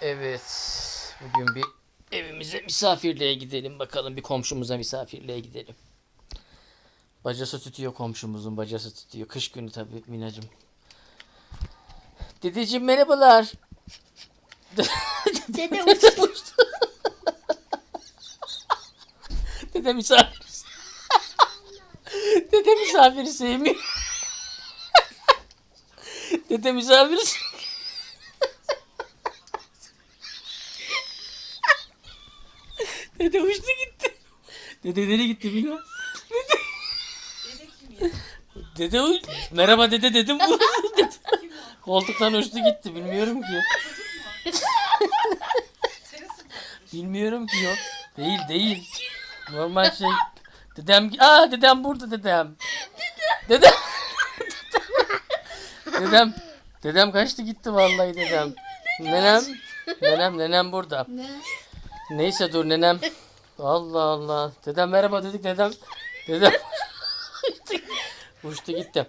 Evet. Bugün bir evimize misafirliğe gidelim bakalım. Bir komşumuza misafirliğe gidelim. Bacası tutuyor komşumuzun bacası tutuyor. Kış günü tabii Minacım. Dedeciğim merhabalar. Dede uçtu. Dede misafir. Dede misafiri sevmiyor. Dede misafiri sevmiyor. Dede uçtu gitti. Dede nereye gitti bilmem. Dede. Dede uç. Merhaba dede dedim. Dede. Koltuktan uçtu gitti. Bilmiyorum ki. Bilmiyorum ki yok. Değil değil. Normal şey. Dedem aa dedem burada dedem. Dedem. dedem. Dedem kaçtı gitti vallahi dedem. Nenem. Nenem nenem burada. Ne? Neyse dur nenem. Allah Allah. Dedem merhaba dedik dedem. Dedem uçtu gitti.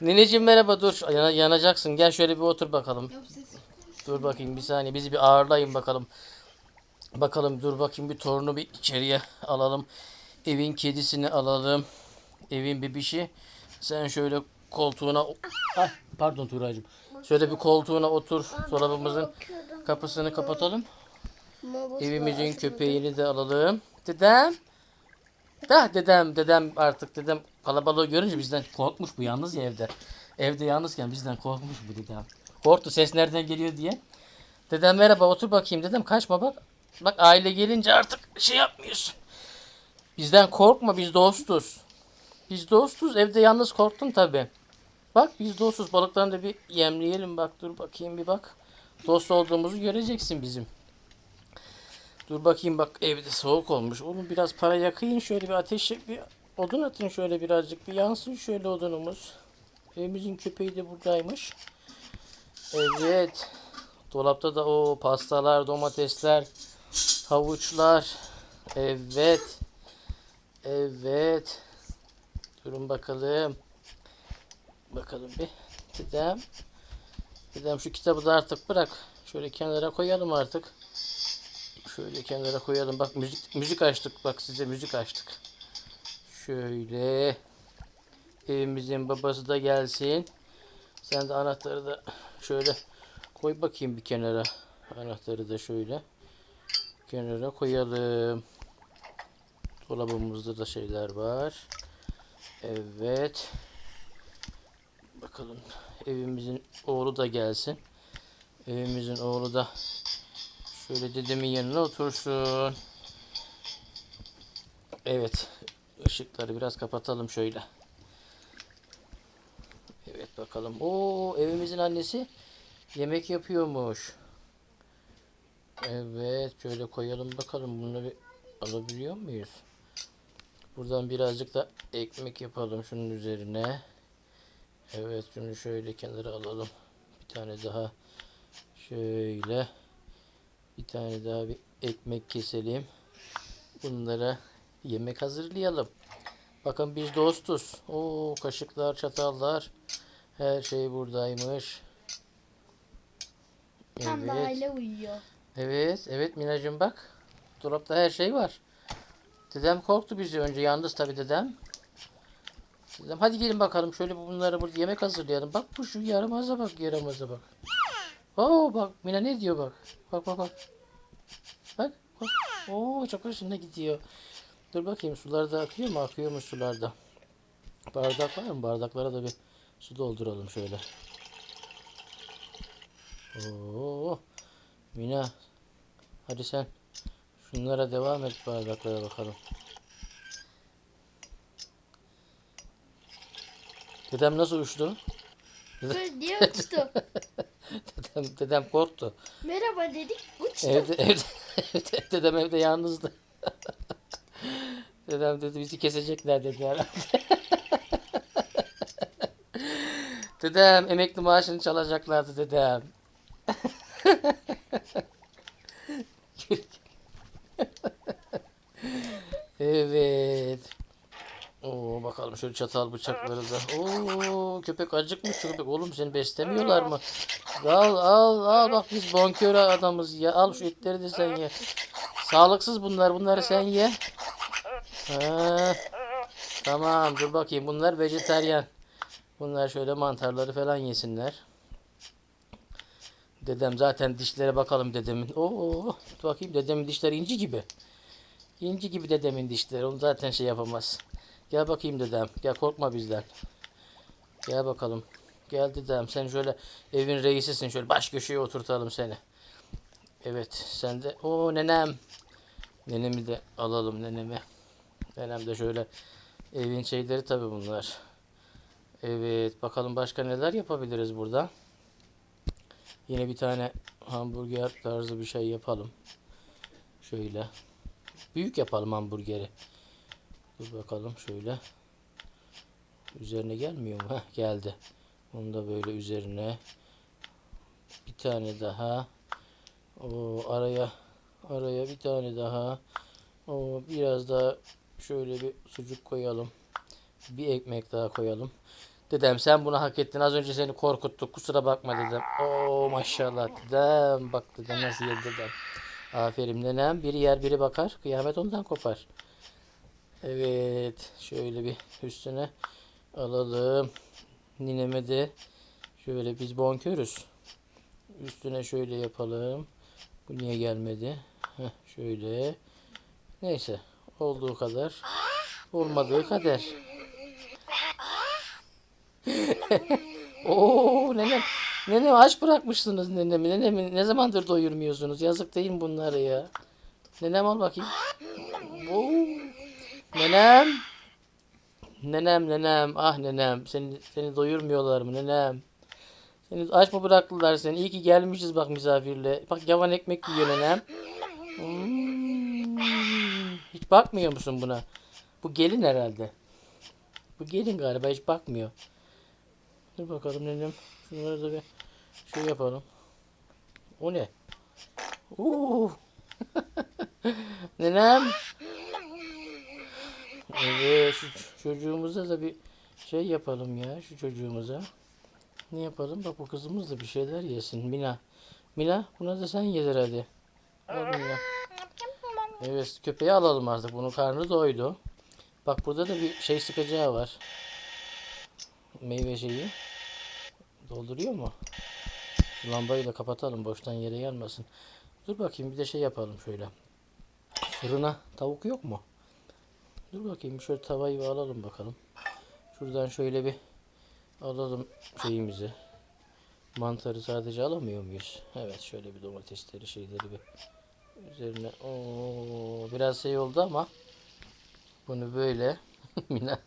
Neneciğim merhaba dur. Yana- yanacaksın. Gel şöyle bir otur bakalım. Dur bakayım bir saniye. Bizi bir ağırlayın bakalım. Bakalım dur bakayım bir torunu bir içeriye alalım. Evin kedisini alalım. Evin bebişi. Sen şöyle koltuğuna... Ay, pardon Tuğra'cığım. Şöyle bir koltuğuna otur. Dolabımızın kapısını kapatalım. Evimizin köpeğini de alalım. Dedem. Da dedem dedem artık dedem kalabalığı görünce bizden korkmuş bu yalnız ya evde. Evde yalnızken bizden korkmuş bu dedem. Korktu ses nereden geliyor diye. Dedem merhaba otur bakayım dedim kaçma bak. Bak aile gelince artık şey yapmıyorsun. Bizden korkma biz dostuz. Biz dostuz evde yalnız korktun tabi. Bak biz dostuz balıklarını da bir yemleyelim bak dur bakayım bir bak. Dost olduğumuzu göreceksin bizim. Dur bakayım bak evde soğuk olmuş. Oğlum biraz para yakayın şöyle bir ateş bir odun atın şöyle birazcık bir yansın şöyle odunumuz. Evimizin köpeği de buradaymış. Evet. Dolapta da o pastalar, domatesler, havuçlar. Evet. Evet. Durun bakalım. Bakalım bir. Dedem. Dedem şu kitabı da artık bırak. Şöyle kenara koyalım artık. Şöyle kenara koyalım. Bak müzik müzik açtık. Bak size müzik açtık. Şöyle. Evimizin babası da gelsin. Sen de anahtarı da şöyle koy bakayım bir kenara. Anahtarı da şöyle kenara koyalım. Dolabımızda da şeyler var. Evet. Bakalım evimizin oğlu da gelsin. Evimizin oğlu da şöyle dedemin yanına otursun. Evet. ışıkları biraz kapatalım şöyle. Evet bakalım. Oo evimizin annesi yemek yapıyormuş. Evet şöyle koyalım bakalım bunları alabiliyor muyuz? Buradan birazcık da ekmek yapalım şunun üzerine. Evet şunu şöyle kenara alalım. Bir tane daha şöyle bir tane daha bir ekmek keselim. Bunlara yemek hazırlayalım. Bakın biz dostuz. Oo kaşıklar, çatallar. Her şey buradaymış. Tam da aile uyuyor. Evet, evet Minacığım bak. Dolapta her şey var. Dedem korktu bizi önce. Yalnız tabii dedem. Dedem hadi gelin bakalım şöyle bunları burada yemek hazırlayalım. Bak bu şu yaramaza bak yaramaza bak. Oo bak Mina ne diyor bak. Bak bak bak. Bak bak. Oo çok hoşuna gidiyor. Dur bakayım sular da akıyor mu? Akıyor mu sularda? Bardak var mı? Bardaklara da bir su dolduralım şöyle. Oo. Mina hadi sen şunlara devam et bardaklara bakalım. Dedem nasıl uçtu? Dur diye uçtu. Dedem, dedem korktu. Merhaba dedik uçtu. Evde, evde, evde, dedem evde yalnızdı. dedem dedi bizi kesecekler dedi herhalde. dedem emekli maaşını çalacaklardı dedem. evet. Oo bakalım şöyle çatal bıçakları da. Oo köpek acıkmış köpek. Oğlum seni beslemiyorlar mı? Al al al bak biz bonkör adamız ya. Al şu etleri de sen ye. Sağlıksız bunlar. Bunları sen ye. Ha, tamam dur bakayım. Bunlar vejetaryen. Bunlar şöyle mantarları falan yesinler. Dedem zaten dişlere bakalım dedemin. Oo bakayım dedemin dişleri inci gibi. İnci gibi dedemin dişleri. Onu zaten şey yapamaz. Gel bakayım dedem. Gel korkma bizden. Gel bakalım. Gel dedem. Sen şöyle evin reisisin. Şöyle baş köşeye oturtalım seni. Evet. Sen de. o nenem. Nenemi de alalım nenemi. Nenem de şöyle evin şeyleri tabi bunlar. Evet. Bakalım başka neler yapabiliriz burada. Yine bir tane hamburger tarzı bir şey yapalım. Şöyle. Büyük yapalım hamburgeri. Dur bakalım şöyle. Üzerine gelmiyor mu? Heh, geldi. Onu da böyle üzerine. Bir tane daha. O araya araya bir tane daha. O biraz daha şöyle bir sucuk koyalım. Bir ekmek daha koyalım. Dedem sen bunu hak ettin. Az önce seni korkuttuk. Kusura bakma dedem. Oo maşallah dedem. Bak dedem nasıl yedi dedem. Aferin nenem. Biri yer biri bakar. Kıyamet ondan kopar. Evet. Şöyle bir üstüne alalım. Nineme de şöyle biz bonkörüz. Üstüne şöyle yapalım. Bu niye gelmedi? Heh, şöyle. Neyse. Olduğu kadar. Olmadığı kadar. Oo nenem. Nenem aç bırakmışsınız nenemi. Nenemi ne zamandır doyurmuyorsunuz? Yazık değil mi bunlara ya? Nenem al bakayım. Nenem. Nenem nenem. Ah nenem. Seni, seni doyurmuyorlar mı nenem? Seni aç mı bıraktılar seni? İyi ki gelmişiz bak misafirle. Bak yavan ekmek yiyor nenem. Hmm. Hiç bakmıyor musun buna? Bu gelin herhalde. Bu gelin galiba hiç bakmıyor. Dur bakalım nenem. Şunları da bir şey yapalım. O ne? Oo. nenem. Evet şu çocuğumuza da bir şey yapalım ya şu çocuğumuza. Ne yapalım? Bak bu kızımız da bir şeyler yesin. Mina. Mina buna da sen yedir hadi. Al Mina. Evet köpeği alalım artık. Bunun karnı doydu. Bak burada da bir şey sıkacağı var. Meyve şeyi. Dolduruyor mu? Şu lambayı da kapatalım. Boştan yere yanmasın. Dur bakayım bir de şey yapalım şöyle. Fırına tavuk yok mu? Dur bakayım şöyle tavayı bir alalım bakalım. Şuradan şöyle bir alalım şeyimizi. Mantarı sadece alamıyor muyuz? Evet şöyle bir domatesleri şeyleri bir üzerine. Oo, biraz şey oldu ama bunu böyle Mina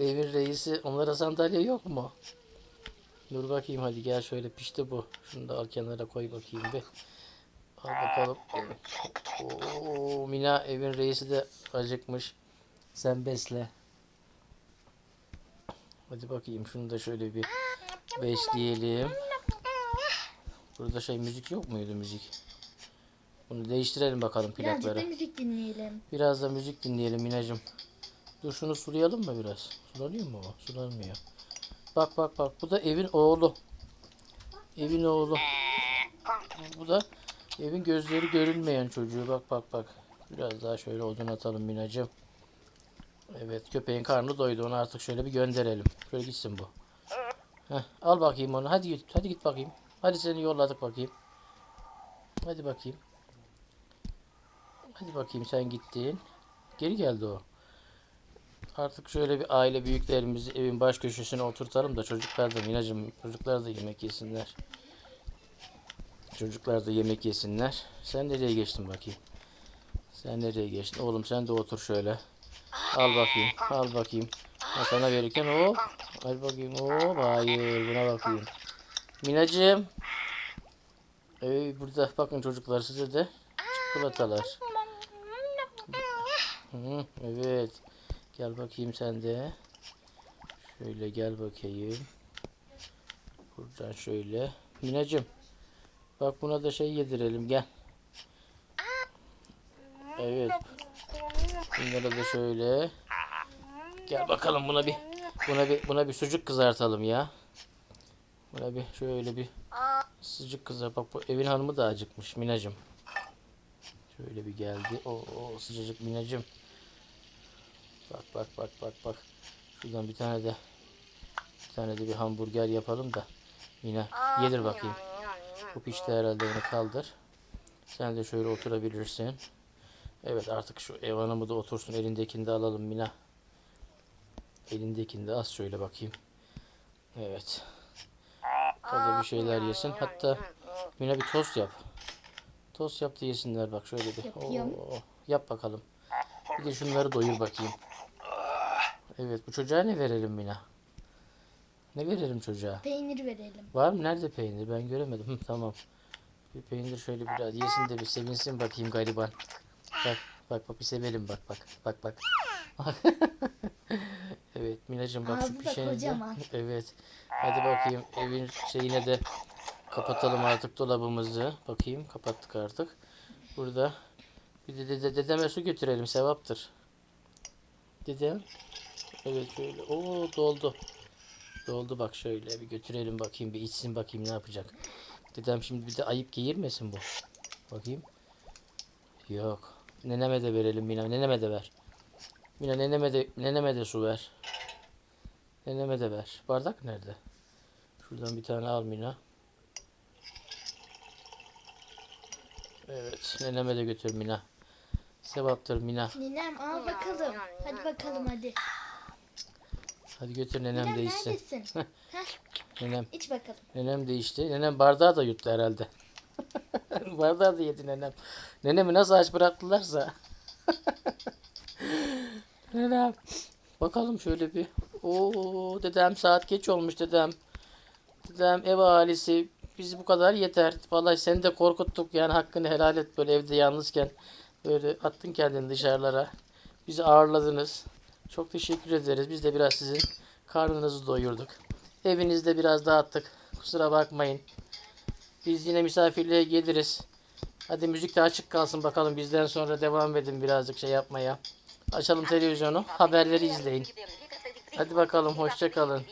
evin reisi onlara sandalye yok mu? Dur bakayım hadi gel şöyle pişti bu. Şunu da al kenara koy bakayım bir. Al bakalım. Oo, Mina evin reisi de acıkmış. Sen besle. Hadi bakayım şunu da şöyle bir besleyelim. Burada şey müzik yok muydu müzik? Bunu değiştirelim bakalım Birazcık da plakları. müzik dinleyelim. Biraz da müzik dinleyelim Minacım. Dur şunu sulayalım mı biraz? Sulanıyor mu o? Sulanmıyor. Bak bak bak bu da evin oğlu. Evin oğlu. Bu da evin gözleri görünmeyen çocuğu. Bak bak bak. Biraz daha şöyle odun atalım Minacım. Evet köpeğin karnı doydu. Onu artık şöyle bir gönderelim. Şöyle gitsin bu. Heh, al bakayım onu. Hadi git. Hadi git bakayım. Hadi seni yolladık bakayım. Hadi bakayım. Hadi bakayım sen gittin. Geri geldi o. Artık şöyle bir aile büyüklerimizi evin baş köşesine oturtalım da çocuklar da Minacım çocuklar da yemek yesinler. Çocuklar da yemek yesinler. Sen nereye geçtin bakayım? Sen nereye geçtin? Oğlum sen de otur şöyle. Al bakayım. Al bakayım. Ha, sana verirken o. Al bakayım. Hop hayır buna bakayım. Minacığım. Ee, burada bakın çocuklar size de çikolatalar. Hı, evet. Gel bakayım sen de. Şöyle gel bakayım. Buradan şöyle. Minacım. Bak buna da şey yedirelim gel. Evet. Bunlara da şöyle. Gel bakalım buna bir buna bir buna bir sucuk kızartalım ya. Buna bir şöyle bir sucuk kızar. Bak bu evin hanımı da acıkmış Minacım. Şöyle bir geldi. O sıcacık Minacım. Bak bak bak bak bak. Şuradan bir tane de bir tane de bir hamburger yapalım da Mina yedir bakayım. Bu pişti herhalde onu kaldır. Sen de şöyle oturabilirsin. Evet artık şu ev hanımı da otursun. Elindekini de alalım Mina. Elindekini de az şöyle bakayım. Evet. O da bir şeyler yesin. Hatta Mina bir tost yap. Tost yap da yesinler bak şöyle bir. Oo, yap bakalım. Bir de şunları doyur bakayım. Evet bu çocuğa ne verelim Mina? Ne verelim çocuğa? Peynir verelim. Var mı? Nerede peynir? Ben göremedim. Hı, tamam. Bir peynir şöyle biraz yesin de bir sevinsin bakayım gariban. Bak bak bak bir sevelim bak bak bak bak. evet Minacığım bak Ağzı şu da pişenize. kocaman. Evet. Hadi bakayım evin şeyine de kapatalım artık dolabımızı. Bakayım kapattık artık. Burada bir de dede, dedeme su götürelim sevaptır. Dedem. Evet şöyle. Oo doldu. Doldu bak şöyle bir götürelim bakayım bir içsin bakayım ne yapacak. Dedem şimdi bir de ayıp giyirmesin bu. Bakayım. Yok. Neneme de verelim Mina. Neneme de ver. Mina neneme de neneme de su ver. Neneme de ver. Bardak nerede? Şuradan bir tane al Mina. Evet. Neneme de götür Mina. Sevaptır Mina. Ninem al bakalım. Hadi bakalım hadi. Hadi götür nenem Ninem de içsin. neredesin? Heh, Nenem. iç bakalım. Nenem de içti. Nenem bardağı da yuttu herhalde. bardağı da yedi nenem. Nenemi nasıl aç bıraktılarsa. nenem. Bakalım şöyle bir. Oo dedem saat geç olmuş dedem. Dedem ev ahalisi biz bu kadar yeter. Vallahi seni de korkuttuk yani hakkını helal et böyle evde yalnızken. Böyle attın kendini dışarılara. Bizi ağırladınız. Çok teşekkür ederiz. Biz de biraz sizin karnınızı doyurduk. Evinizde biraz dağıttık. Kusura bakmayın. Biz yine misafirliğe geliriz. Hadi müzik de açık kalsın bakalım. Bizden sonra devam edin birazcık şey yapmaya. Açalım televizyonu. Haberleri izleyin. Hadi bakalım. Hoşça kalın.